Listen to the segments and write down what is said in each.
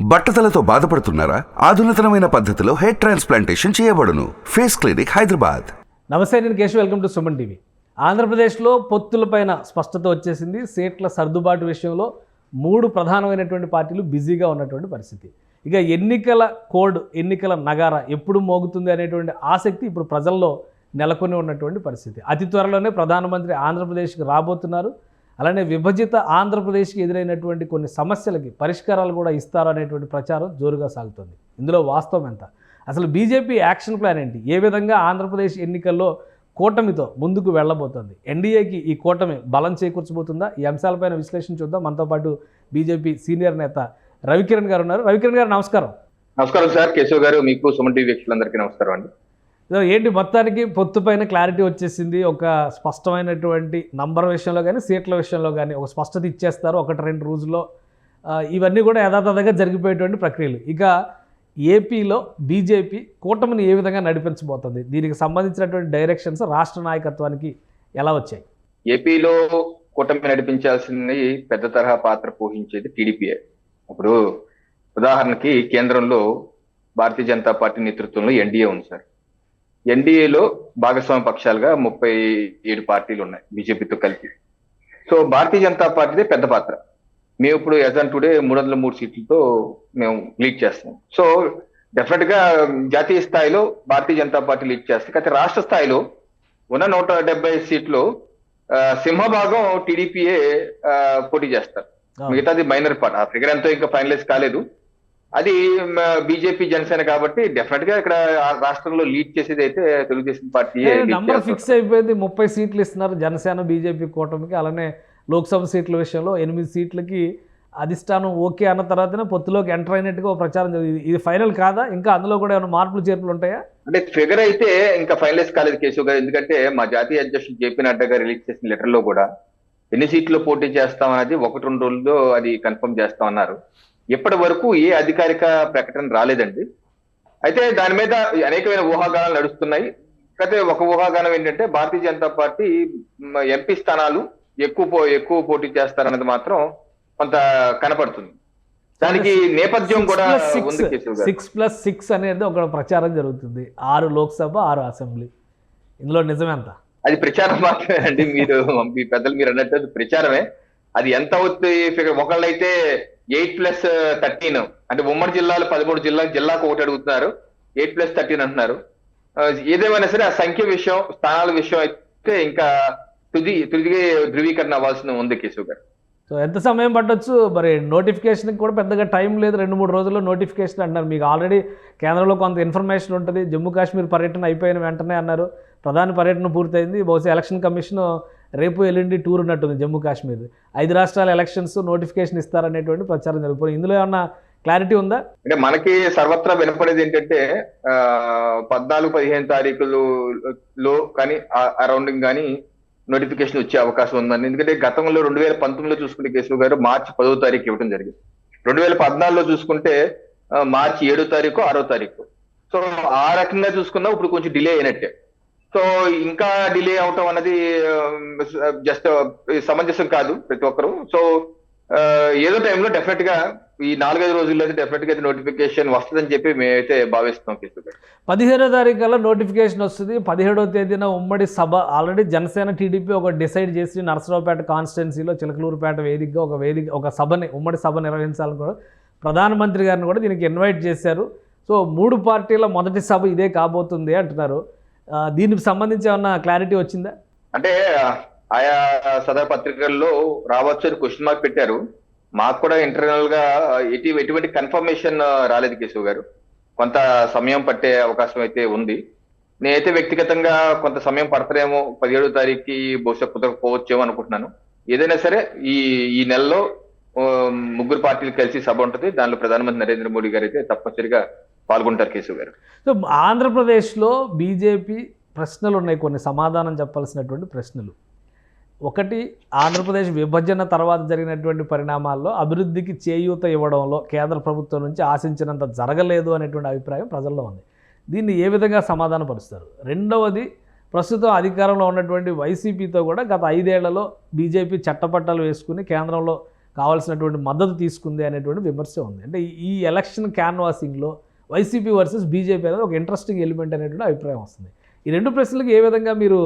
బట్టతలతో బాధపడుతున్నారా? ఆధునితనమైన పద్ధతిలో హెయిర్ ట్రాన్స్ప్లాంటేషన్ చేయబడును. Face Clinic Hyderabad. నమస్తే నేను Keshav. Welcome to Suman TV. ఆంధ్రప్రదేశ్లో పొత్తులపైన స్పష్టత వచ్చేసింది. సీట్ల సర్దుబాటు విషయంలో మూడు ప్రధానమైనటువంటి పార్టీలు బిజీగా ఉన్నటువంటి పరిస్థితి. ఇక ఎన్నికల కోడ్ ఎన్నికల నగార ఎప్పుడు మోగుతుంది అనేటువంటి ఆసక్తి ఇప్పుడు ప్రజల్లో నెలకొని ఉన్నటువంటి పరిస్థితి. అతి త్వరలోనే ప్రధానమంత్రి ఆంధ్రప్రదేశ్కి రాబోతున్నారు. అలానే విభజిత ఆంధ్రప్రదేశ్కి ఎదురైనటువంటి కొన్ని సమస్యలకి పరిష్కారాలు కూడా ఇస్తారు అనేటువంటి ప్రచారం జోరుగా సాగుతుంది. ఇందులో వాస్తవం ఎంత? అసలు బీజేపీ యాక్షన్ ప్లాన్ ఏంటి? ఏ విధంగా ఆంధ్రప్రదేశ్ ఎన్నికల్లో కూటమితో ముందుకు వెళ్ళబోతుంది? ఎన్డీఏకి ఈ కూటమి బలం చేకూర్చబోతుందా? ఈ అంశాలపైన విశ్లేషణ చూద్దాం. మనతో పాటు బీజేపీ సీనియర్ నేత రవికిరణ్ గారు ఉన్నారు. రవికిరణ్ గారు నమస్కారం. నమస్కారం సార్. కేశవ్ గారు మీకు సుమన్ టీవీ వ్యక్తులందరికీ నమస్కారం అండి. ఏంటి మొత్తానికి పొత్తు పైన క్లారిటీ వచ్చేసింది. ఒక స్పష్టమైనటువంటి నంబర్ విషయంలో కానీ సీట్ల విషయంలో కానీ ఒక స్పష్టత ఇచ్చేస్తారు ఒకటి రెండు రోజుల్లో. ఇవన్నీ కూడా యథాతథంగా జరిగిపోయేటువంటి ప్రక్రియలు. ఇక ఏపీలో బీజేపీ కూటమిని ఏ విధంగా నడిపించబోతుంది? దీనికి సంబంధించినటువంటి డైరెక్షన్స్ రాష్ట్ర నాయకత్వానికి ఎలా వచ్చాయి? ఏపీలో కూటమి నడిపించాల్సింది పెద్ద తరహా పాత్ర పోషించేది టీడీపీఏ ఇప్పుడు ఉదాహరణకి కేంద్రంలో భారతీయ జనతా పార్టీ నేతృత్వంలో ఎన్డీఏ ఉంది సార్. ఎన్డీఏలో భాగస్వామ్య పక్షాలుగా ముప్పై ఏడు పార్టీలు ఉన్నాయి బీజేపీతో కలిపి సో భారతీయ జనతా పార్టీదే పెద్ద పాత్ర. మేము ఇప్పుడు యాజ్ ఆన్ టుడే మూడు వందల మూడు సీట్లతో మేము లీడ్ చేస్తున్నాం. సో డెఫినెట్గా జాతీయ స్థాయిలో భారతీయ జనతా పార్టీ లీడ్ చేస్తుంది. అయితే రాష్ట్ర స్థాయిలో ఉన్న నూట డెబ్బై సీట్లు సింహభాగం టీడీపీఏ పోటీ చేస్తారు. మిగతాది మైనర్ పార్ట్. ఆ ఫిగర్ ఎంతో ఇంకా ఫైనలైజ్ కాలేదు. అది బీజేపీ జనసేన కాబట్టి డెఫినెట్గా ఇక్కడ ఆ రాష్ట్రంలో లీడ్ చేసేది అయితే తెలుగుదేశం పార్టీ నంబర్ ఫిక్స్ అయిపోయింది. ముప్పై సీట్లు ఇస్తున్నారు జనసేన బీజేపీ కూటమికి. అలానే లోక్సభ సీట్ల విషయంలో ఎనిమిది సీట్లకి అధిష్టానం ఓకే అన్న తర్వాతనే పొత్తులోకి ఎంటర్ అయినట్టుగా ప్రచారం జరిగింది. ఇది ఫైనల్ కాదా? ఇంకా అందులో కూడా ఏమైనా మార్పులు చేర్పులు ఉంటాయా? అంటే ఫిగర్ అయితే ఇంకా ఫైనలైజ్ కాలేదు కేశవ్ గారు. ఎందుకంటే మా జాతీయ అధ్యక్షుడు జేపీ నడ్డా గారు రిలీజ్ చేసిన లెటర్లో కూడా ఎన్ని సీట్లు పోటీ చేస్తాం అనేది ఒకటి రెండు రోజుల్లో అది కన్ఫర్మ్ చేస్తామన్నారు. ఇప్పటి వరకు ఏ అధికారిక ప్రకటన రాలేదండి. అయితే దాని మీద అనేకమైన ఊహాగానాలు నడుస్తున్నాయి. అయితే ఒక ఊహాగానం ఏంటంటే భారతీయ జనతా పార్టీ ఎంపీ స్థానాలు ఎక్కువ ఎక్కువ పోటీ చేస్తారన్నది మాత్రం కొంత కనపడుతుంది. దానికి నేపథ్యం కూడా సిక్స్ ప్లస్ సిక్స్ అనేది ఒక ప్రచారం జరుగుతుంది. ఆరు లోక్సభ ఆరు అసెంబ్లీ. ఇందులో నిజమేంత అది ప్రచారం మాత్రమే అండి మీరు మీ పెద్దలు మీరు అన్నట్టు ప్రచారమే. అది ఎంత అవుతుంది ఫిగర్? ఒకళ్ళైతే ఎయిట్ ప్లస్ uh, థర్టీన్. అంటే ఉమ్మడి జిల్లాలు పదమూడు జిల్లా జిల్లాకు ఒకటి అడుగుతున్నారు. ఎయిట్ ప్లస్ థర్టీన్ అంటున్నారు. Uh, ఏదేమైనా సరే ఆ సంఖ్య విషయం స్థానాల విషయం అయితే ఇంకా తుది తుది ధృవీకరణ అవ్వాల్సిన ఉంది కేశవ్ గారు. సో ఎంత సమయం పట్టొచ్చు? మరి నోటిఫికేషన్కి కూడా పెద్దగా టైం లేదు. రెండు మూడు రోజుల్లో నోటిఫికేషన్ అంటున్నారు. మీకు ఆల్రెడీ కేంద్రంలో కొంత ఇన్ఫర్మేషన్ ఉంటుంది. జమ్మూ కాశ్మీర్ పర్యటన అయిపోయిన వెంటనే అన్నారు. ప్రధాని పర్యటన పూర్తయింది. బహుశా ఎలక్షన్ కమిషన్ రేపు ఎల్లుండి టూర్ ఉన్నట్టుంది జమ్మూ కాశ్మీర్. ఐదు రాష్ట్రాల ఎలక్షన్స్ నోటిఫికేషన్ ఇస్తారనేటువంటి ప్రచారం జరుగుతుంది. ఇందులో ఏమన్నా క్లారిటీ ఉందా? అంటే మనకి సర్వత్రా వినపడేది ఏంటంటే పద్నాలుగు పదిహేను తారీఖులు లో కానీ అరౌండింగ్ కానీ నోటిఫికేషన్ వచ్చే అవకాశం ఉందని ఎందుకంటే గతంలో రెండు వేల పంతొమ్మిదిలో చూసుకుంటే కేశవ్ గారు మార్చి పదో తారీఖు ఇవ్వడం జరిగింది. రెండు వేల పద్నాలుగులో చూసుకుంటే మార్చి ఏడో తారీఖు ఆరో తారీఖు. సో ఆ రకంగా చూసుకున్నా ఇప్పుడు కొంచెం డిలే అయినట్టే. సో ఇంకా డిలే అవటం అనేది జస్ట్ సమంజసం కాదు ప్రతి ఒక్కరు. సో ఏదో టైంలో డెఫినెట్గా ఈ నాలుగైదు రోజుల్లో అయితే డెఫినెట్గా నోటిఫికేషన్ వస్తుందని చెప్పి మేమైతే భావిస్తున్నాం పదిహేడో తారీఖు కల్లా నోటిఫికేషన్ వస్తుంది. పదిహేడో తేదీన ఉమ్మడి సభ. ఆల్రెడీ జనసేన టీడీపీ ఒక డిసైడ్ చేసి నరసరావుపేట కాన్స్టిట్యున్సీలో చిలకలూరుపేట వేదికగా ఒక వేదిక ఒక సభని ఉమ్మడి సభ నిర్వహించాలని కూడా ప్రధానమంత్రి గారిని కూడా దీనికి ఇన్వైట్ చేశారు. సో మూడు పార్టీల మొదటి సభ ఇదే కాబోతుంది అంటున్నారు. దీనికి సంబంధించి ఏమన్నా క్లారిటీ వచ్చిందా? అంటే ఆయా సదర్ పత్రికల్లో రావచ్చు అని క్వశ్చన్ మార్క్ పెట్టారు. మాకు కూడా ఇంటర్నల్గా ఎటు ఎటువంటి కన్ఫర్మేషన్ రాలేదు కేశవ్ గారు. కొంత సమయం పట్టే అవకాశం అయితే ఉంది. నేనైతే వ్యక్తిగతంగా కొంత సమయం పడతలేమో పదిహేడో తారీఖుకి బహుశా కుదరకపోవచ్చేమో అనుకుంటున్నాను. ఏదైనా సరే ఈ ఈ నెలలో ముగ్గురు పార్టీలు కలిసి సభ ఉంటుంది. దానిలో ప్రధానమంత్రి నరేంద్ర మోడీ గారు అయితే తప్పనిసరిగా పాల్గొంటారు కేశవ్ గారు. సో ఆంధ్రప్రదేశ్లో బీజేపీ ప్రశ్నలు ఉన్నాయి కొన్ని సమాధానం చెప్పాల్సినటువంటి ప్రశ్నలు. ఒకటి ఆంధ్రప్రదేశ్ విభజన తర్వాత జరిగినటువంటి పరిణామాల్లో అభివృద్ధికి చేయూత ఇవ్వడంలో కేంద్ర ప్రభుత్వం నుంచి ఆశించినంత జరగలేదు అనేటువంటి అభిప్రాయం ప్రజల్లో ఉంది. దీన్ని ఏ విధంగా సమాధానపరుస్తారు? రెండవది ప్రస్తుతం అధికారంలో ఉన్నటువంటి వైసీపీతో కూడా గత ఐదేళ్ళలో బీజేపీ చట్టపట్టాలు వేసుకుని కేంద్రంలో కావాల్సినటువంటి మద్దతు తీసుకుంది అనేటువంటి విమర్శ ఉంది. అంటే ఈ- ఈ ఎలక్షన్ క్యాన్వాసింగ్లో వైసీపీ వర్సెస్ బీజేపీ అనేది ఒక ఇంట్రెస్టింగ్ ఎలిమెంట్ అనేటువంటి అభిప్రాయం వస్తుంది. ఈ రెండు ప్రశ్నలకు ఏ విధంగా మీరు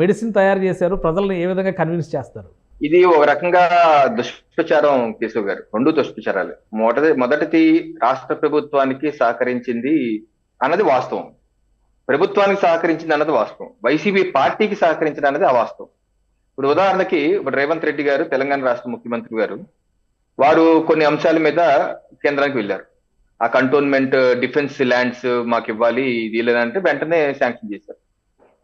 మెడిసిన్ తయారు చేశారు? ప్రజలను ఏ విధంగా కన్విన్స్ చేస్తారు? ఇది ఒక రకంగా దుష్ప్రచారం కేశవ్ గారు. రెండు దుష్ప్రచారాలు. మొదటి మొదటిది రాష్ట్ర ప్రభుత్వానికి సహకరించింది అన్నది వాస్తవం. ప్రభుత్వానికి సహకరించింది అన్నది వాస్తవం. వైసీపీ పార్టీకి సహకరించింది అన్నది అవాస్తవం. ఇప్పుడు ఉదాహరణకి ఇప్పుడు రేవంత్ రెడ్డి గారు తెలంగాణ రాష్ట్ర ముఖ్యమంత్రి గారు వారు కొన్ని అంశాల మీద కేంద్రానికి వెళ్ళారు. ఆ కంటోన్మెంట్ డిఫెన్స్ ల్యాండ్స్ మాకు ఇవ్వాలి. ఇది లేదంటే వెంటనే శాంక్షన్ చేశారు.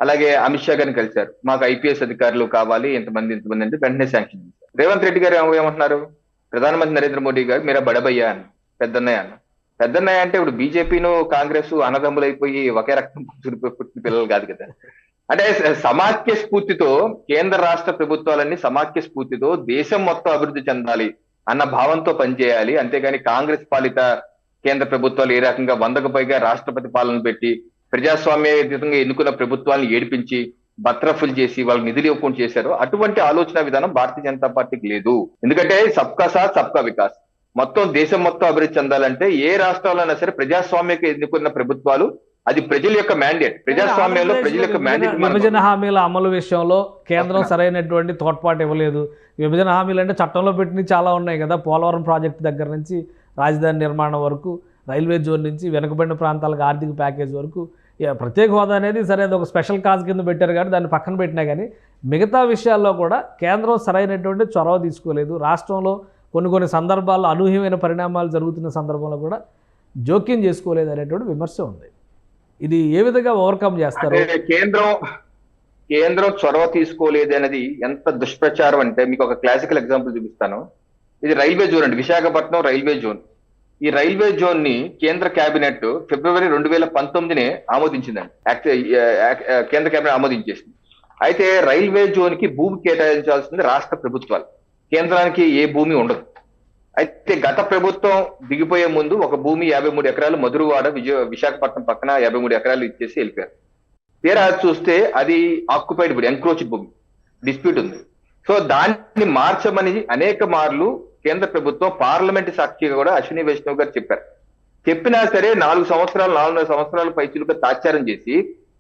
అలాగే అమిత్ షా గారిని కలిశారు. మాకు ఐపీఎస్ అధికారులు కావాలి ఇంతమంది ఇంతమంది అంటే వెంటనే శాంక్షన్ చేశారు. రేవంత్ రెడ్డి గారు ఏమంటున్నారు? ప్రధానమంత్రి నరేంద్ర మోడీ గారు మీరా బడబయ్యా అని. పెద్దన్నయ్య అన్న. పెద్దన్నయ్య అంటే ఇప్పుడు బీజేపీను కాంగ్రెస్ అన్నదమ్ములైపోయి ఒకే రక్తం పుట్టిన పిల్లలు కాదు కదా. అంటే సమాఖ్య స్ఫూర్తితో కేంద్ర రాష్ట్ర ప్రభుత్వాలన్నీ సమాఖ్య స్ఫూర్తితో దేశం మొత్తం అభివృద్ధి చెందాలి అన్న భావంతో పనిచేయాలి. అంతేగాని కాంగ్రెస్ పాలిత కేంద్ర ప్రభుత్వాలు ఏ రకంగా వందకు పైగా రాష్ట్రపతి పాలన పెట్టి ప్రజాస్వామ్యయుతంగా ఎన్నుకున్న ప్రభుత్వాలను ఏడిపించి బత్రఫుల్ చేసి వాళ్ళకి నిధులు ఇవ్వకుండా చేశారో అటువంటి ఆలోచన విధానం భారతీయ జనతా పార్టీకి లేదు. ఎందుకంటే సబ్కా సాత్ సబ్కా వికాస్. మొత్తం దేశం మొత్తం అభివృద్ధి చెందాలంటే ఏ రాష్ట్రాలైనా సరే ప్రజాస్వామ్యకు ఎన్నుకున్న ప్రభుత్వాలు అది ప్రజల యొక్క మ్యాండేట్. ప్రజాస్వామ్యంలో ప్రజల యొక్క మ్యాండేట్ విభజన- విభజన హామీల అమలు విషయంలో కేంద్రం సరైనటువంటి తోడ్పాటు ఇవ్వలేదు. విభజన హామీలు అంటే చట్టంలో పెట్టినవి చాలా ఉన్నాయి కదా. పోలవరం ప్రాజెక్టు దగ్గర నుంచి రాజధాని నిర్మాణం వరకు రైల్వే జోన్ నుంచి వెనుకబడిన ప్రాంతాలకు ఆర్థిక ప్యాకేజ్ వరకు ప్రత్యేక హోదా అనేది సరే అది ఒక స్పెషల్ కాజ్ కింద పెట్టారు కానీ దాన్ని పక్కన పెట్టినా కానీ మిగతా విషయాల్లో కూడా కేంద్రం సరైనటువంటి చొరవ తీసుకోలేదు. రాష్ట్రంలో కొన్ని కొన్ని సందర్భాల్లో అనూహ్యమైన పరిణామాలు జరుగుతున్న సందర్భంలో కూడా జోక్యం చేసుకోలేదు అనేటువంటి విమర్శ ఉంది. ఇది ఏ విధంగా ఓవర్కమ్ చేస్తారు? అంటే కేంద్రం కేంద్రం చొరవ తీసుకోలేదు అనేది ఎంత దుష్ప్రచారం అంటే మీకు ఒక క్లాసికల్ ఎగ్జాంపుల్ చూపిస్తాను. ఇది రైల్వే జోన్ అండి విశాఖపట్నం రైల్వే జోన్. ఈ రైల్వే జోన్ని కేంద్ర కేబినెట్ ఫిబ్రవరి రెండు వేల పంతొమ్మిదినే ఆమోదించిందండి. కేంద్ర కేబినెట్ ఆమోదించేసింది. అయితే రైల్వే జోన్కి భూమి కేటాయించాల్సింది రాష్ట్ర ప్రభుత్వాలు. కేంద్రానికి ఏ భూమి ఉండదు. అయితే గత ప్రభుత్వం దిగిపోయే ముందు ఒక భూమి యాభై మూడు ఎకరాలు మధురవాడ విజయ విశాఖపట్నం పక్కన యాభై మూడు ఎకరాలు ఇచ్చేసి వెళ్ళిపోయారు. తీరా చూస్తే అది ఆక్యుపైడ్ భూమి ఎంక్రోచ్డ్ భూమి. డిస్ప్యూట్ ఉంది. సో దాన్ని మార్చమని అనేక మార్లు కేంద్ర ప్రభుత్వం పార్లమెంట్ సాక్షిగా కూడా అశ్విని వైష్ణవ్ గారు చెప్పారు. చెప్పినా సరే నాలుగు సంవత్సరాలు నాలుగున్నర సంవత్సరాల పైచులుగా తాత్సారం చేసి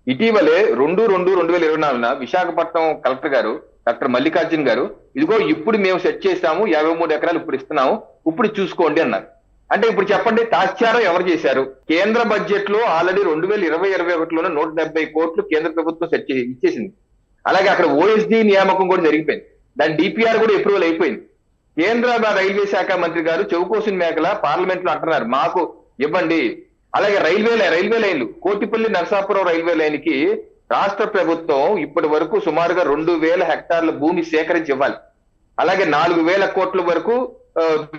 ఇటీవలే రెండు రెండు రెండు వేల ఇరవై నాలుగున విశాఖపట్నం కలెక్టర్ గారు డాక్టర్ మల్లికార్జున్ గారు ఇదిగో ఇప్పుడు మేము సెట్ చేసాము యాభై మూడు ఎకరాలు ఇప్పుడు ఇస్తున్నాము ఇప్పుడు చూసుకోండి అన్నారు. అంటే ఇప్పుడు చెప్పండి తాత్చారం ఎవరు చేశారు? కేంద్ర బడ్జెట్లో ఆల్రెడీ రెండు వేల ఇరవై ఇరవై ఒకటిలోనే నూట డెబ్బై కోట్లు కేంద్ర ప్రభుత్వం సెట్ చేసి ఇచ్చేసింది. అలాగే అక్కడ ఓఎస్డి నియామకం కూడా జరిగిపోయింది. దాని డిపిఆర్ కూడా అప్రూవల్ అయిపోయింది. కేంద్ర రైల్వే శాఖ మంత్రి గారు చౌకోసిన్ మేకల పార్లమెంట్లో అంటున్నారు. మాకు ఇవ్వండి. అలాగే రైల్వే రైల్వే లైన్లు కోటిపల్లి నరసాపురం రైల్వే లైన్కి రాష్ట్ర ప్రభుత్వం ఇప్పటి వరకు సుమారుగా రెండు వేల హెక్టార్ల భూమి సేకరించి ఇవ్వాలి అలాగే నాలుగు వేల కోట్ల వరకు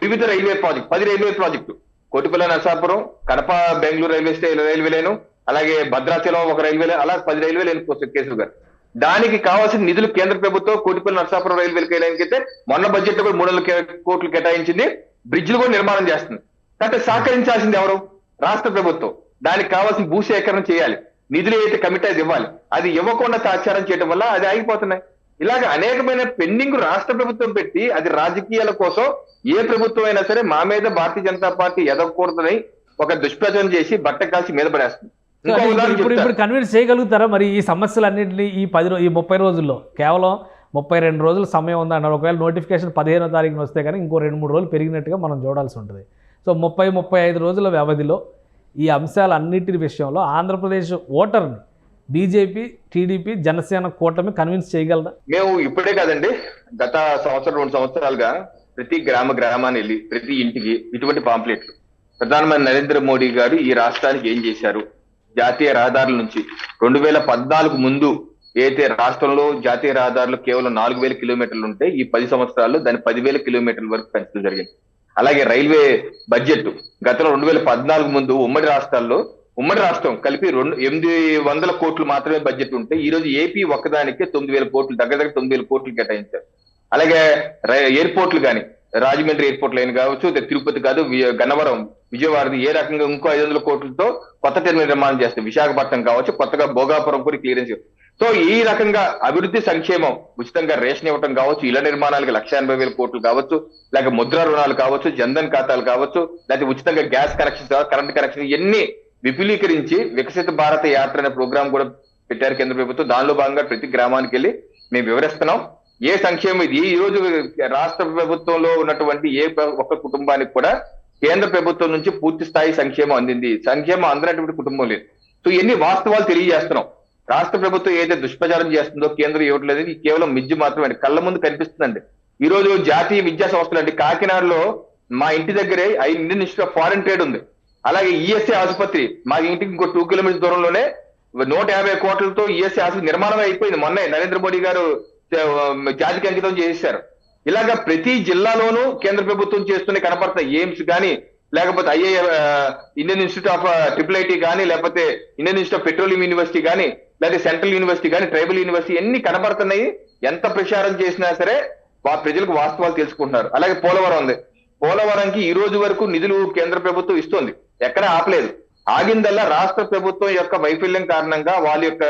వివిధ రైల్వే ప్రాజెక్ట్ పది railway project Kotipalli Narasapuram Kadapa Bengaluru railway stay railway line అలాగే భద్రాచలం ఒక రైల్వే లైన్ అలా పది రైల్వే లైన్ కేసు గారు. దానికి కావాల్సిన నిధులు కేంద్ర ప్రభుత్వం కోటిపల్లి నరసాపురం రైల్వే లైన్కి అయితే మొన్న బడ్జెట్లో కూడా మూడు వందల కే- కోట్లు కేటాయించింది. బ్రిడ్జ్లు కూడా నిర్మాణం చేస్తుంది. కాబట్టి సహకరించాల్సింది ఎవరు? రాష్ట్ర ప్రభుత్వం. దానికి కావాల్సిన భూసేకరణ చేయాలి. నిధులు అయితే కమిటీ అది ఇవ్వాలి. అది ఇవ్వకుండా సాచారం చేయడం వల్ల అది ఆగిపోతున్నాయి. ఇలాగ అనేకమైన పెండింగ్ రాష్ట్ర ప్రభుత్వం పెట్టి అది రాజకీయాల కోసం ఏ ప్రభుత్వం అయినా సరే మా మీద భారతీయ జనతా పార్టీ ఎదగకూడదని ఒక దుష్ప్రచారం చేసి బట్ట కాల్చి మీద పడేస్తుంది. ఇప్పుడు. ఇప్పుడు కన్విన్స్ చేయగలుగుతారా? మరి ఈ సమస్యలన్నింటినీ ఈ పది ఈ ముప్పై రోజుల్లో? కేవలం ముప్పై రెండు రోజుల సమయం ఉందన్నారు ఒకవేళ నోటిఫికేషన్ పదిహేనో తారీఖున వస్తే కానీ ఇంకో రెండు మూడు రోజులు పెరిగినట్టుగా మనం చూడాల్సి ఉంటుంది. సో ముప్పై ముప్పై ఐదు రోజుల వ్యవధిలో ఈ అంశాలన్నిటి విషయంలో ఆంధ్రప్రదేశ్ ఓటర్ని బీజేపీ టీడీపీ జనసేన కూటమి కన్విన్స్ చేయగలదా? మేము ఇప్పుడే కాదండి గత సంవత్సరం రెండు సంవత్సరాలుగా ప్రతి గ్రామ గ్రామాన్ని వెళ్ళి ప్రతి ఇంటికి ఇటువంటి పాంప్లెట్లు ప్రధానమంత్రి నరేంద్ర మోడీ గారు ఈ రాష్ట్రానికి ఏం చేశారు? జాతీయ రహదారుల నుంచి రెండు వేల పద్నాలుగు ముందు ఏదైతే రాష్ట్రంలో జాతీయ రహదారులు కేవలం నాలుగు వేల కిలోమీటర్లు ఉంటే ఈ పది సంవత్సరాల్లో దాని పదివేల కిలోమీటర్ల వరకు పెంచడం జరిగింది. అలాగే రైల్వే బడ్జెట్ గతంలో రెండు వేల పద్నాలుగు ముందు ఉమ్మడి రాష్ట్రాల్లో ఉమ్మడి రాష్ట్రం కలిపి రెండు ఎనిమిది వందల కోట్లు మాత్రమే బడ్జెట్ ఉంటే ఈ రోజు ఏపీ ఒక్కదానికే తొమ్మిది వేల కోట్లు దగ్గర దగ్గర తొమ్మిది వేల కోట్లు కేటాయించారు. అలాగే రై- ఎయిర్పోర్ట్లు కానీ రాజమండ్రి ఎయిర్పోర్ట్ లైన్ కావచ్చు తిరుపతి కాదు గన్నవరం విజయవాడది ఏ రకంగా ఇంకో ఐదు వందల కోట్లతో కొత్త టెర్మినల్ నిర్మాణం చేస్తుంది. విశాఖపట్నం కావచ్చు కొత్తగా భోగాపురం కూడా క్లియరెన్స్ సో ఈ రకంగా అభివృద్ధి సంక్షేమం ఉచితంగా రేషన్ ఇవ్వటం కావచ్చు ఇళ్ళ నిర్మాణాలకు లక్ష ఎనభై వేల కోట్లు కావచ్చు లేక ముద్ర రుణాలు కావచ్చు జన్ధన్ ఖాతాలు కావచ్చు లేకపోతే ఉచితంగా గ్యాస్ కనెక్షన్ కరెంట్ కనెక్షన్ ఇవన్నీ విపులీకరించి వికసిత భారత యాత్ర అనే ప్రోగ్రామ్ కూడా పెట్టారు కేంద్ర ప్రభుత్వం. దానిలో భాగంగా ప్రతి గ్రామానికి వెళ్ళి మేము వివరిస్తున్నాం. ఏ సంక్షేమం ఇది? ఈ రోజు రాష్ట్ర ప్రభుత్వంలో ఉన్నటువంటి ఏ ఒక్క కుటుంబానికి కూడా కేంద్ర ప్రభుత్వం నుంచి పూర్తి స్థాయి సంక్షేమం అందింది. సంక్షేమం అందినటువంటి కుటుంబం లేదు. సో ఎన్ని వాస్తవాలు తెలియజేస్తున్నాం. రాష్ట్ర ప్రభుత్వం ఏదైతే దుష్ప్రచారం చేస్తుందో కేంద్రం ఇవ్వట్లేదు. ఇది కేవలం మిజ్జు మాత్రమే కళ్ళ ముందు కనిపిస్తుందండి. ఈ రోజు జాతీయ విద్యా సంస్థలు అండి. కాకినాడలో మా ఇంటి దగ్గరే I Indian Institute of Foreign Trade ఉంది. అలాగే ఈఎస్ఏ ఆసుపత్రి మా ఇంటికి ఇంకో టూ కిలోమీటర్స్ దూరంలోనే నూట యాభై కోట్లతో ఈఎస్ఐ ఆసుపత్రి నిర్మాణం అయిపోయింది. మొన్న నరేంద్ర మోడీ గారు జాతికి అంకితం చేశారు. ఇలాగా ప్రతి జిల్లాలోనూ కేంద్ర ప్రభుత్వం చేస్తూనే కనపడతాయి ఎయిమ్స్ కానీ లేకపోతే IA Indian Institute of triple IT కానీ లేకపోతే Indian Institute of Petroleum university కానీ లేదా సెంట్రల్ యూనివర్సిటీ కానీ ట్రైబల్ యూనివర్సిటీ ఎన్ని కనబడుతున్నాయి ఎంత ప్రచారం చేసినా సరే వా ప్రజలకు వాస్తవాలు తెలుసుకుంటున్నారు. అలాగే పోలవరం ఉంది. పోలవరంకి ఈ రోజు వరకు నిధులు కేంద్ర ప్రభుత్వం ఇస్తుంది. ఎక్కడ ఆపలేదు. ఆగిందల్లా రాష్ట్ర ప్రభుత్వం యొక్క వైఫల్యం కారణంగా వాళ్ళ యొక్క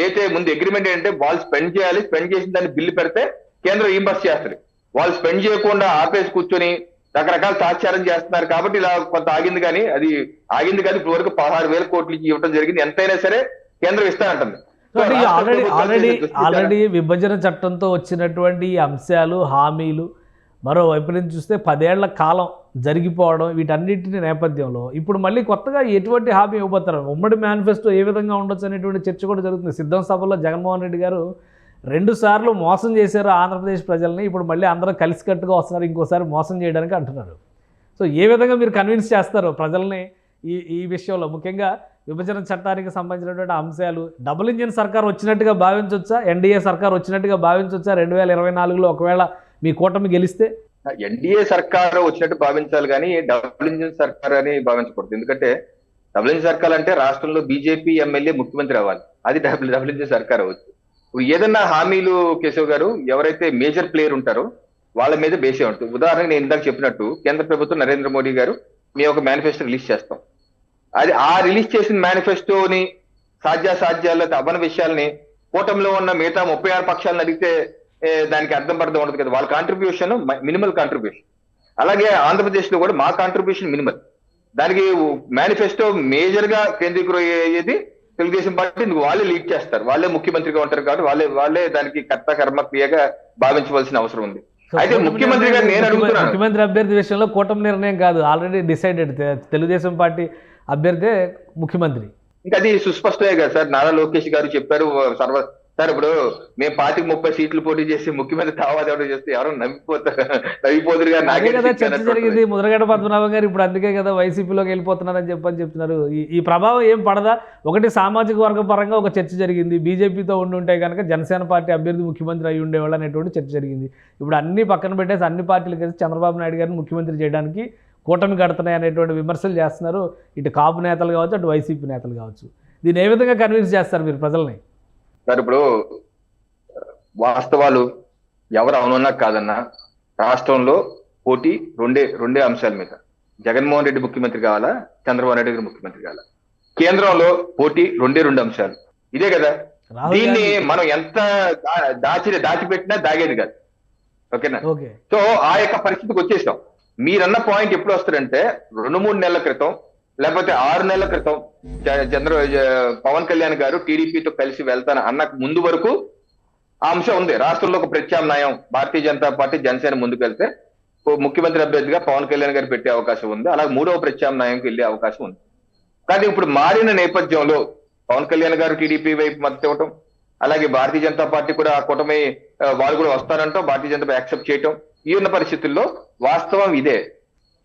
ఏదైతే ముందు అగ్రిమెంట్ ఏంటంటే వాళ్ళు స్పెండ్ చేయాలి స్పెండ్ చేసిన దాన్ని బిల్లు పెడితే కేంద్రం రీంబర్స్ చేస్తుంది? వాళ్ళు స్పెండ్ చేయకుండా ఆపేసి కూర్చొని రకరకాల తాత్సారం చేస్తున్నారు కాబట్టి ఇలా కొంత ఆగింది కానీ అది ఆగింది కానీ ఇప్పుడు వరకు పదహారు వేల కోట్లు ఇవ్వడం జరిగింది. ఎంతైనా సరే కేంద్రం ఇస్తానంటుంది ఆల్రెడీ ఆల్రెడీ ఆల్రెడీ విభజన చట్టంతో వచ్చినటువంటి అంశాలు హామీలు మరోవైపు నుంచి చూస్తే పదేళ్ళ కాలం జరిగిపోవడం వీటన్నిటిని నేపథ్యంలో ఇప్పుడు మళ్ళీ కొత్తగా ఎటువంటి హామీ ఇవ్వబోతారు? ఉమ్మడి మేనిఫెస్టో ఏ విధంగా ఉండొచ్చు అనేటువంటి చర్చ కూడా జరుగుతుంది. సిద్ధం సభలో జగన్మోహన్ రెడ్డి గారు రెండు సార్లు మోసం చేశారు ఆంధ్రప్రదేశ్ ప్రజల్ని ఇప్పుడు మళ్ళీ అందరూ కలిసికట్టుగా వస్తున్నారు ఇంకోసారి మోసం చేయడానికి అంటున్నారు. సో ఏ విధంగా మీరు కన్విన్స్ చేస్తారు ప్రజల్ని ఈ ఈ విషయంలో? ముఖ్యంగా విభజన చట్టానికి సంబంధించినటువంటి అంశాలు డబుల్ ఇంజిన్ సర్కార్ వచ్చినట్టుగా భావించవచ్చా ఎన్డీఏ సర్కార్ వచ్చినట్టుగా భావించవచ్చా రెండు వేల ఇరవై నాలుగులో ఒకవేళ మీ కూటమి గెలిస్తే? ఎన్డీఏ సర్కార్ వచ్చినట్టు భావించాలి కానీ డబుల్ ఇంజిన్ సర్కార్ అని భావించకూడదు. ఎందుకంటే డబుల్ ఇంజిన్ సర్కార్ అంటే రాష్ట్రంలో బీజేపీ ఎమ్మెల్యే ముఖ్యమంత్రి అవ్వాలి. అది డబుల్ డబుల్ ఇంజిన్ సర్కార్ అవ్వచ్చు. ఏదన్నా హామీలు కేశవ్ గారు ఎవరైతే మేజర్ ప్లేయర్ ఉంటారో వాళ్ళ మీద బేసే ఉంటుంది. ఉదాహరణకు నేను ఇందాక చెప్పినట్టు కేంద్ర ప్రభుత్వం నరేంద్ర మోడీ గారు మేము ఒక మేనిఫెస్టో రిలీజ్ చేస్తాం. అది ఆ రిలీజ్ చేసిన మేనిఫెస్టోని సాధ్యాసాధ్యాలు అవన విషయాల్ని కూటమిలో ఉన్న మిగతా ముప్పై ఆరు పక్షాలను అడిగితే దానికి అర్థం పర్థం ఉండదు కదా. వాళ్ళ కాంట్రిబ్యూషన్ మినిమల్ కాంట్రిబ్యూషన్ అలాగే ఆంధ్రప్రదేశ్లో కూడా మా కాంట్రిబ్యూషన్ మినిమల్ దానికి మేనిఫెస్టో మేజర్గా కేంద్రీకృతయ్యేది తెలుగుదేశం పార్టీ వాళ్ళే లీడ్ చేస్తారు. వాళ్ళే ముఖ్యమంత్రిగా ఉంటారు కాబట్టి వాళ్ళే వాళ్ళే దానికి కర్త కర్మ క్రియగా భావించవలసిన అవసరం ఉంది. అయితే ముఖ్యమంత్రి గారు నేను అడుగుతున్నాను. ముఖ్యమంత్రి అభ్యర్థి విషయంలో కూటమి నిర్ణయం కాదు. ఆల్రెడీ డిసైడెడ్ తెలుగుదేశం పార్టీ అభ్యర్థే ముఖ్యమంత్రి. ఇంకా అది సుస్పష్టమే కదా సార్. నారా లోకేష్ గారు చెప్పారు సర్వ సార్ ఇప్పుడు మేము పార్టీకి ముప్పై సీట్లు పోటీ చేసి ముఖ్యమంత్రి తావాది ఎవరు చేస్తే ఎవరో నవ్విపోతారు కదా చర్చ జరిగింది. ముద్రగడ పద్మనాభం గారు ఇప్పుడు అందుకే కదా వైసీపీలోకి వెళ్ళిపోతున్నారని చెప్పని చెప్తున్నారు. ఈ ఈ ప్రభావం ఏం పడదా? ఒకటి సామాజిక వర్గ పరంగా ఒక చర్చ జరిగింది. బీజేపీతో ఉండి ఉంటే కనుక జనసేన పార్టీ అభ్యర్థి ముఖ్యమంత్రి అయి ఉండేవాళ్ళు అనేటువంటి చర్చ జరిగింది. ఇప్పుడు అన్ని పక్కన పెట్టేసి అన్ని పార్టీలు కలిసి చంద్రబాబు నాయుడు గారిని ముఖ్యమంత్రి చేయడానికి కూటమి కడుతున్నాయి అనేటువంటి విమర్శలు చేస్తున్నారు. ఇటు కాపు నేతలు కావచ్చు అటు వైసీపీ నేతలు కావచ్చు. దీన్ని ఏ విధంగా కన్విన్స్ చేస్తారు మీరు ప్రజల్ని? సార్ ఇప్పుడు వాస్తవాలు ఎవరు అవునన్నా కాదన్నా రాష్ట్రంలో పోటీ రెండే రెండే అంశాల మీద. జగన్మోహన్ రెడ్డి ముఖ్యమంత్రి కావాలా చంద్రబాబు నాయుడు గారు ముఖ్యమంత్రి కావాలా? కేంద్రంలో పోటీ రెండే రెండు అంశాలు. ఇదే కదా? దీన్ని మనం ఎంత దా- దాచి దాచిపెట్టినా దాగేది కాదు. ఓకేనా? ఓకే. సో ఆ యొక్క పరిస్థితికి వచ్చేసాం. మీరన్న పాయింట్ ఎప్పుడు వస్తారంటే రెండు మూడు నెలల క్రితం లేకపోతే ఆరు నెలల క్రితం చంద్ర పవన్ కళ్యాణ్ గారు టీడీపీతో కలిసి వెళ్తాను అన్న ముందు వరకు ఆ అంశం ఉంది. రాష్ట్రంలో ఒక ప్రత్యామ్నాయం. భారతీయ జనతా పార్టీ జనసేన ముందుకు వెళ్తే ఓ ముఖ్యమంత్రి అభ్యర్థిగా పవన్ కళ్యాణ్ గారు పెట్టే అవకాశం ఉంది. అలాగే మూడవ ప్రత్యామ్నాయంకి వెళ్ళే అవకాశం ఉంది. కానీ ఇప్పుడు మారిన నేపథ్యంలో పవన్ కళ్యాణ్ గారు టీడీపీ వైపు మద్దతు ఇవ్వటం అలాగే భారతీయ జనతా పార్టీ కూడా ఆ కూటమి వాళ్ళు కూడా వస్తారంటాం భారతీయ జనతా యాక్సెప్ట్ చేయటం ఈ ఉన్న పరిస్థితుల్లో వాస్తవం ఇదే.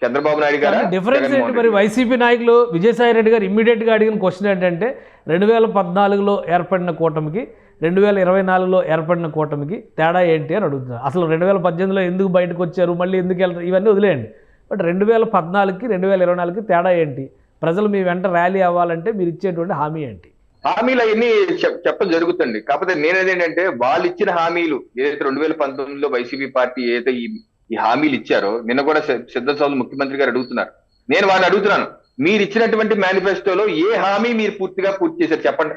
చంద్రబాబు నాయుడు గారు? డిఫరెన్స్ ఏంటి మరి? వైసీపీ నాయకులు విజయసాయి రెడ్డి గారు ఇమ్మీడియట్గా అడిగిన క్వశ్చన్ ఏంటంటే రెండు వేల పద్నాలుగులో ఏర్పడిన కూటమికి రెండు వేల ఇరవై నాలుగులో ఏర్పడిన కూటమికి తేడా ఏంటి అని అడుగుతున్నారు అసలు రెండు వేల పద్దెనిమిదిలో ఎందుకు బయటకు వచ్చారు? మళ్ళీ ఎందుకు వెళ్తారు? ఇవన్నీ వదిలేయండి. బట్ రెండు వేల పద్నాలుగుకి రెండు వేల ఇరవై నాలుగుకి తేడా ఏంటి? ప్రజలు మీ వెంట ర్యాలీ అవ్వాలంటే మీరు ఇచ్చేటువంటి హామీ ఏంటి? హామీలు అవన్నీ చెప్- చెప్పడం జరుగుతుంది. కాకపోతే నేనేదేంటంటే వాళ్ళు ఇచ్చిన హామీలు ఏదైతే రెండు వేల పంతొమ్మిదిలో వైసీపీ పార్టీ ఏదైతే ఈ ఈ హామీలు ఇచ్చారో నిన్న కూడా సి- సిద్ధ ముఖ్యమంత్రి గారు అడుగుతున్నారు. నేను వాళ్ళని అడుగుతున్నాను మీరు ఇచ్చినటువంటి మేనిఫెస్టోలో ఏ హామీ మీరు పూర్తిగా పూర్తి చేశారు చెప్పండి.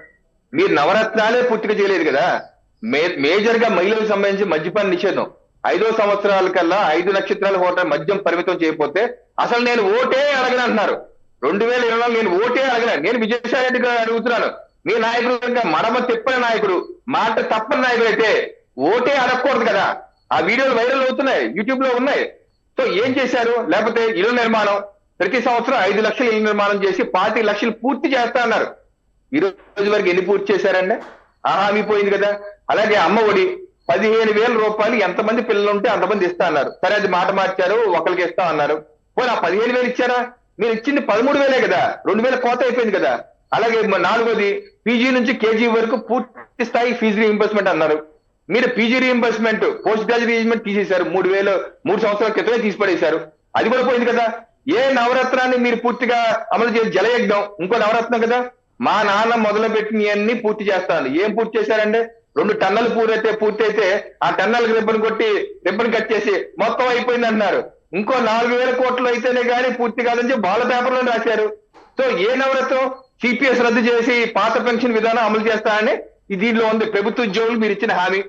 మీరు నవరత్నాలే పూర్తిగా చేయలేదు కదా. మే మేజర్గా మహిళలకు సంబంధించి మద్యపాన నిషేధం. ఐదో సంవత్సరాల కల్లా ఐదు నక్షత్రాల హోటల్ మద్యం పరిమితం చేయకపోతే అసలు నేను ఓటే అడగను అంటున్నారు. రెండు వేల ఇరవై నేను ఓటే అడగను నేను విజయసాయి రెడ్డి గారు అడుగుతున్నాను. మీ నాయకుడు మడమ తిప్పని నాయకుడు మాట తప్పని నాయకుడు అయితే ఓటే అడగకూడదు కదా. ఆ వీడియోలు వైరల్ అవుతున్నాయి యూట్యూబ్లో ఉన్నాయి. సో ఏం చేశారు? లేకపోతే ఇల్లు నిర్మాణం ప్రతి సంవత్సరం ఐదు లక్షలు ఇల్లు నిర్మాణం చేసి పాతి లక్షలు పూర్తి చేస్తా అన్నారు. ఈ రోజు వరకు ఎన్ని పూర్తి చేశారండి? ఆ హామీ పోయింది కదా. అలాగే అమ్మ ఒడి పదిహేను వేల రూపాయలు ఎంతమంది పిల్లలు ఉంటే అంతమంది ఇస్తా అన్నారు. సరే అది మాట మార్చారు ఒకరికి ఇస్తా అన్నారు. పోనీ ఆ పదిహేను వేలు ఇచ్చారా? మీరు ఇచ్చింది పదమూడు వేలే కదా. రెండు వేల కోత అయిపోయింది కదా. అలాగే నాలుగోది పీజీ నుంచి కేజీ వరకు పూర్తి స్థాయి ఫీజు రీఇంబర్స్మెంట్ అన్నారు. మీరు PG reimbursement post graduate reimbursement తీసేశారు. మూడు వేలు మూడు సంవత్సరాల క్రితమే తీసిపడేశారు. అది కూడా పోయింది కదా. ఏ నవరత్నాన్ని మీరు పూర్తిగా అమలు చేసి జలయజ్ఞం ఇంకో నవరత్నం కదా? మా నాన్న మొదలు పెట్టినవన్నీ పూర్తి చేస్తాను. ఏం పూర్తి చేశారండి రెండు టన్నులు పూరైతే పూర్తయితే ఆ టన్నులకు రిబ్బన్ కొట్టి రిబ్బన్ కట్ చేసి మొత్తం అయిపోయింది అంటున్నారు. ఇంకో నాలుగు వేల కోట్లు అయితేనే కానీ పూర్తి కాదని చెప్పి బాల పేపర్లో రాశారు. సో ఏ నవరత్నం సిపిఎస్ రద్దు చేసి పాత పెన్షన్ విధానం అమలు చేస్తానని దీనిలో ఉంది. ప్రభుత్వ ఉద్యోగులు మీరు ఇచ్చిన హామీ.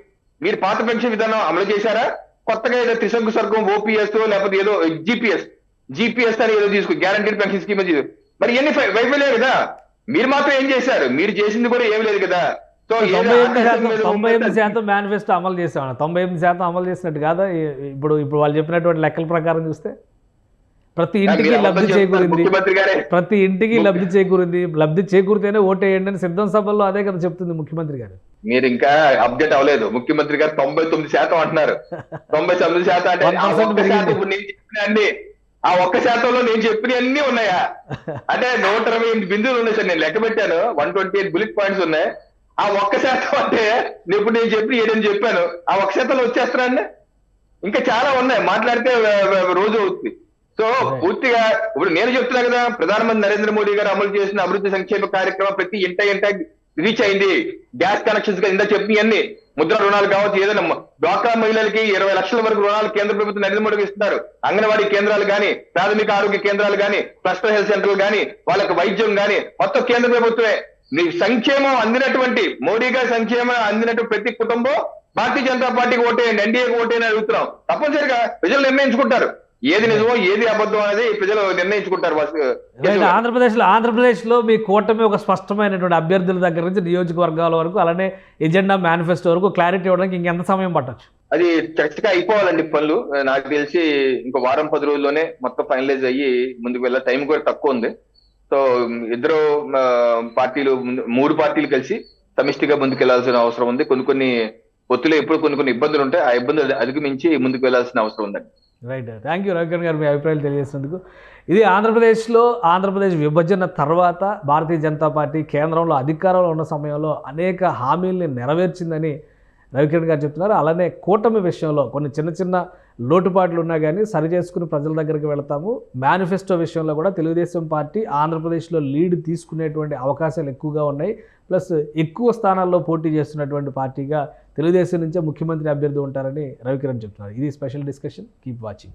మీరు పాత పెన్షన్ విధానం అమలు చేశారా? కొత్తగా ఏదో త్రిశంకు స్వర్గం ఓపీఎస్ లేకపోతే ఏదో జిపిఎస్ జిపిఎస్ అని ఏదో తీసుకు గ్యారంటీడ్ పెన్షన్ స్కీమ్ మరి ఎన్ని వైఫల్యే కదా? మీరు మాత్రం ఏం చేశారు? మీరు చేసింది కూడా ఏం లేదు కదా? సో తొంభై ఎనిమిది శాతం మేనిఫెస్టో అమలు చేసామన్న తొంభై ఎనిమిది శాతం అమలు చేసినట్టు కాదా? ఇప్పుడు ఇప్పుడు వాళ్ళు చెప్పినటువంటి లెక్కల ప్రకారం చూస్తే. ప్రతి ఇంటికి లబ్ధి చేకూరింది. ప్రతి ఇంటికి లబ్ధి చేకూరింది. లబ్ధి చేకూరితేనే ఓటేయండి అని సిద్ధం సభల్లో అదే కదా చెప్తుంది ముఖ్యమంత్రి గారు. మీరు ఇంకా అప్డేట్ అవ్వలేదు. ముఖ్యమంత్రి గారు తొంభై తొమ్మిది శాతం అంటున్నారు. తొంభై తొమ్మిది శాతం అంటే ఆ 1% ఒక్క శాతం. ఇప్పుడు నేను చెప్పిన అన్ని ఆ ఒక్క శాతంలో నేను చెప్పిన అన్ని ఉన్నాయా? అంటే నూట ఇరవై ఎనిమిది బిందువులు ఉన్నాయి సార్ నేను లెక్క పెట్టాను. One twenty eight bullet points ఉన్నాయి. ఆ ఒక్క శాతం అంటే నేను ఇప్పుడు నేను చెప్పి ఏడని చెప్పాను. ఆ ఒక్క శాతంలో వచ్చేస్తారండి ఇంకా చాలా ఉన్నాయి. మాట్లాడితే రోజు అవుతుంది సో పూర్తిగా ఇప్పుడు నేను చెప్తున్నా కదా ప్రధానమంత్రి నరేంద్ర మోడీ గారు అమలు చేసిన అభివృద్ధి సంక్షేమ కార్యక్రమం ప్రతి ఇంట ఇంట రీచ్ అయింది. గ్యాస్ కనెక్షన్స్గా ఇందా చెప్పినవన్నీ ముద్ర రుణాలు కావచ్చు ఏదైనా డ్వాక్రా మహిళలకి ఇరవై లక్షల వరకు రుణాలు కేంద్ర ప్రభుత్వం నరేంద్ర మోడీ ఇస్తున్నారు. అంగన్వాడీ కేంద్రాలు కానీ ప్రాథమిక ఆరోగ్య కేంద్రాలు కానీ క్లస్టర్ హెల్త్ సెంటర్లు కానీ వాళ్ళకి వైద్యం కానీ మొత్తం కేంద్ర ప్రభుత్వమే. నీ సంక్షేమం అందినటువంటి మోడీ గారి సంక్షేమం అందినటువంటి ప్రతి కుటుంబం భారతీయ జనతా పార్టీకి ఓటేయండి ఎన్డీఏకి ఓటేయని అడుగుతున్నాం. తప్పనిసరిగా ప్రజలు నిర్ణయించుకుంటారు. ఏది నిజమో ఏది అబద్ధం అనేది ప్రజలు నిర్ణయించుకుంటారు వాసు- రైట్ ఆంధ్రప్రదేశ్లో ఆంధ్రప్రదేశ్లో మీ కూటమి ఒక స్పష్టమైనటువంటి అభ్యర్థుల దగ్గర నుంచి నియోజకవర్గాల వరకు అలానే ఎజెండా మేనిఫెస్టో వరకు క్లారిటీ ఇవ్వడానికి ఇంకెంత సమయం పట్టొచ్చు? అది చక్కగా అయిపోవాలండి పనులు. నాకు తెలిసి ఇంకో వారం పది రోజుల్లోనే మొత్తం ఫైనలైజ్ అయ్యి ముందుకు వెళ్ళే టైం కూడా తక్కువ ఉంది. సో ఇద్దరు పార్టీలు మూడు పార్టీలు కలిసి సమిష్టిగా ముందుకు వెళ్ళాల్సిన అవసరం ఉంది. కొన్ని కొన్ని పొత్తులో ఎప్పుడు కొన్ని కొన్ని ఇబ్బందులు ఉంటాయి. ఆ ఇబ్బందులు అధిగమించి ముందుకు వెళ్ళాల్సిన అవసరం ఉందండి. రైట్ థ్యాంక్ యూ రవికిరణ్ గారు మీ అభిప్రాయాలు తెలియజేసినందుకు. ఇది ఆంధ్రప్రదేశ్లో ఆంధ్రప్రదేశ్ విభజన తర్వాత భారతీయ జనతా పార్టీ కేంద్రంలో అధికారంలో ఉన్న సమయంలో అనేక హామీల్ని నెరవేర్చిందని రవికిరణ్ గారు చెప్తున్నారు. అలానే కూటమి విషయంలో కొన్ని చిన్న చిన్న లోటుపాట్లు ఉన్నా కానీ సరి చేసుకుని ప్రజల దగ్గరికి వెళతాము. మేనిఫెస్టో విషయంలో కూడా తెలుగుదేశం పార్టీ ఆంధ్రప్రదేశ్లో లీడ్ తీసుకునేటువంటి అవకాశాలు ఎక్కువగా ఉన్నాయి. ప్లస్ ఎక్కువ స్థానాల్లో పోటీ చేస్తున్నటువంటి పార్టీగా తెలుగుదేశం నుంచే ముఖ్యమంత్రి అభ్యర్థి ఉంటారని రవికిరణ్ చెప్తున్నారు. ఇది స్పెషల్ డిస్కషన్. Keep watching